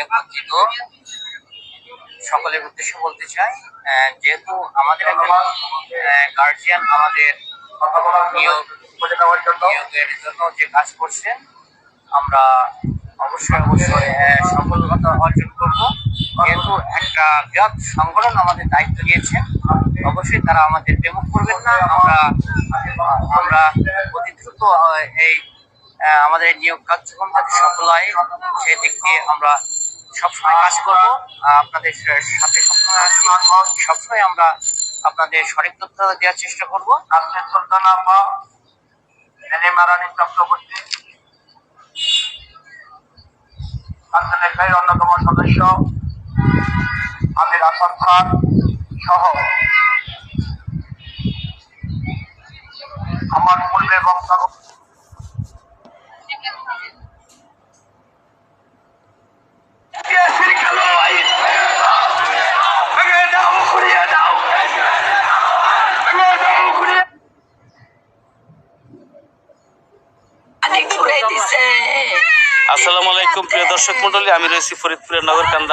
নিয়োগবঞ্চিত সকলের উদ্দেশ্যে বলতে চাই যেহেতু আমাদের একজন গার্জিয়ান আমাদের নিয়োগ, নিয়োগের জন্য যে কাজ করছেন, আমরা অবশ্যই অবশ্যই সফলতা অর্জন করব। যেহেতু একটা বৃহৎ সংগঠন আমাদের দায়িত্ব দিয়েছেন, অবশ্যই তারা আমাদের বিমুখ করবেন না। আমরা আমরা অতি দ্রুত এই আমাদের নিয়োগ কার্যক্রম যাতে সফল হয় সেই দিক দিয়ে আমরা সবসময় কাজ করব। আপনাদের সাথে সবসময় আমরা আপনাদের সঠিক তথ্য দেওয়ার চেষ্টা করব। অন্যতম সদস্য, আমির আসাদ খান সহ আমার পূর্বে বক্তব্য আসসালামু আলাইকুম প্রিয় দর্শক মন্ডলী আমি রয়েছি ফরিদপুরের নগরকান্দা।